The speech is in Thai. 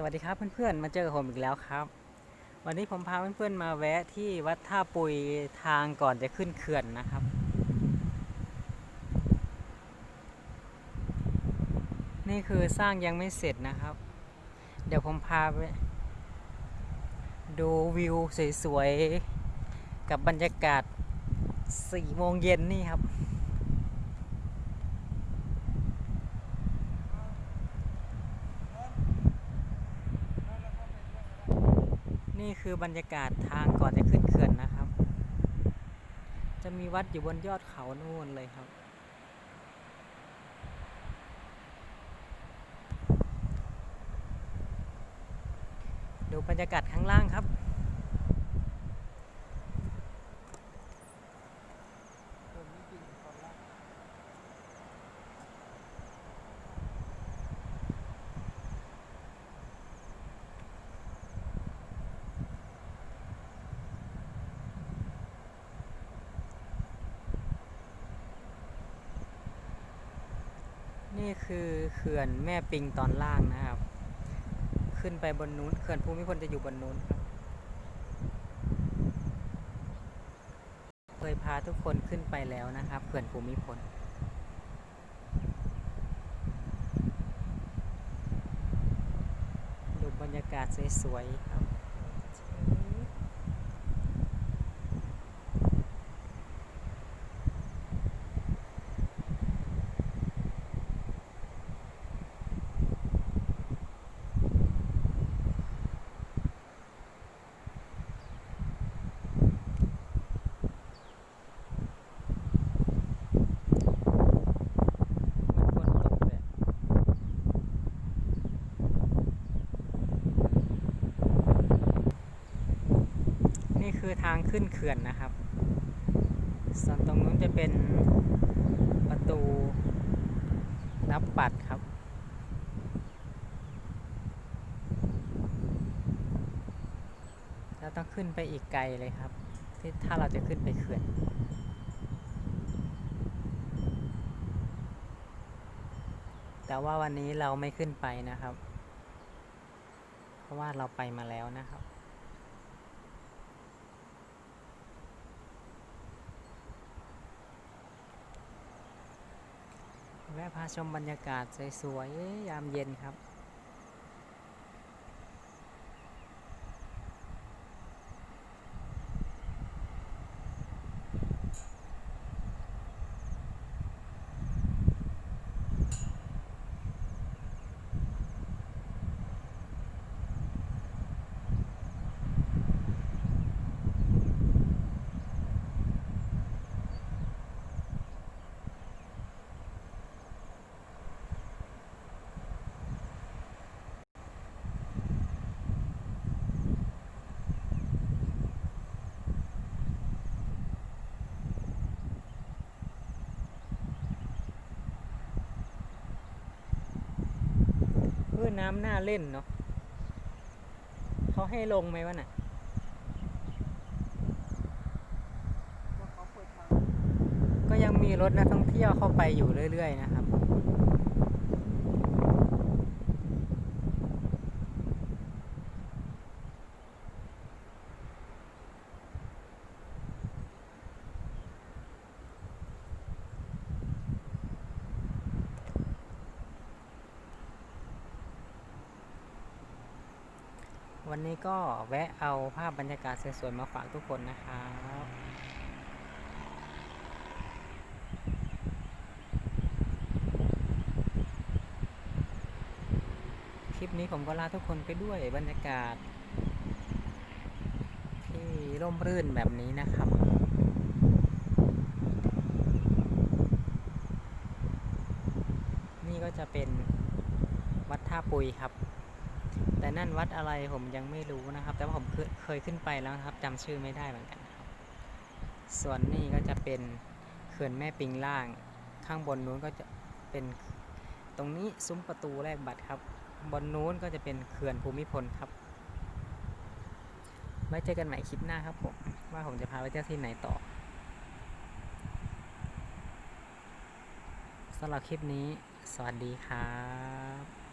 สวัสดีครับเพื่อนๆ มาเจอกับผมอีกแล้วครับ วันนี้ผมพาเพื่อนๆมาแวะที่วัดท่าปุยทางก่อนจะขึ้นเขื่อนนะครับ นี่คือสร้างยังไม่เสร็จนะครับ เดี๋ยวผมพาไปดูวิวสวยๆ กับบรรยากาศ4โมงเย็นนี่ครับ นี่คือบรรยากาศทางก่อนจะขึ้นเขื่อนนะครับ จะมีวัดอยู่บนยอดเขานู่นเลยครับ ดูบรรยากาศข้างล่างครับ นี่คือเขื่อนแม่ปิงตอนล่างนะครับ ขึ้นไปบนนู้นเขื่อนภูมิพลจะอยู่บนนู้นครับเคยพาทุกคนขึ้นไปแล้วนะครับเขื่อนภูมิพลดูบรรยากาศสวยๆครับ มันฝนตกเลยนี่ คือทางขึ้นเขื่อนนะครับ ส่วนตรงนู้นจะเป็นประตูรับบัตรครับแล้วต้องขึ้นไปอีกไกลเลยครับ ที่ถ้าเราจะขึ้นไปเขื่อนแต่ว่าวันนี้เราไม่ขึ้นไปนะครับ เพราะว่าเราไปมาแล้วนะครับ แวะ พาชมบรรยากาศสวยๆยามเย็นครับ เพื่อน้ำน่าเล่นเนาะเขาให้ลงไหมวะน่ะก็ยังมีรถนักท่องเที่ยวเข้าไปอยู่เรื่อย ๆ นะครับ วันนี้ก็แวะเอาภาพบรรยากาศสวยๆมาฝากทุกคนนะครับคลิปนี้ผมก็ลาทุกคนไปด้วยบรรยากาศ ที่ร่มรื่นแบบนี้นะครับนี่ก็จะเป็นวัดท่าปุยครับ แต่นั่นวัดอะไรผมยังไม่รู้นะครับ แต่ว่าผมเคยขึ้นไปแล้วนะครับจำชื่อไม่ได้เหมือนกันครับ ส่วนนี่ก็จะเป็นเขื่อนแม่ปิงล่าง ข้างบนนู้นก็จะเป็นตรงนี้ซุ้มประตูแรกบัตรครับ บนนู้นก็จะเป็นเขื่อนภูมิพลครับไว้เจอกันใหม่คลิปหน้าครับผม ว่าผมจะพาไปเที่ยวที่ไหนต่อสำหรับคลิปนี้ สวัสดีครับ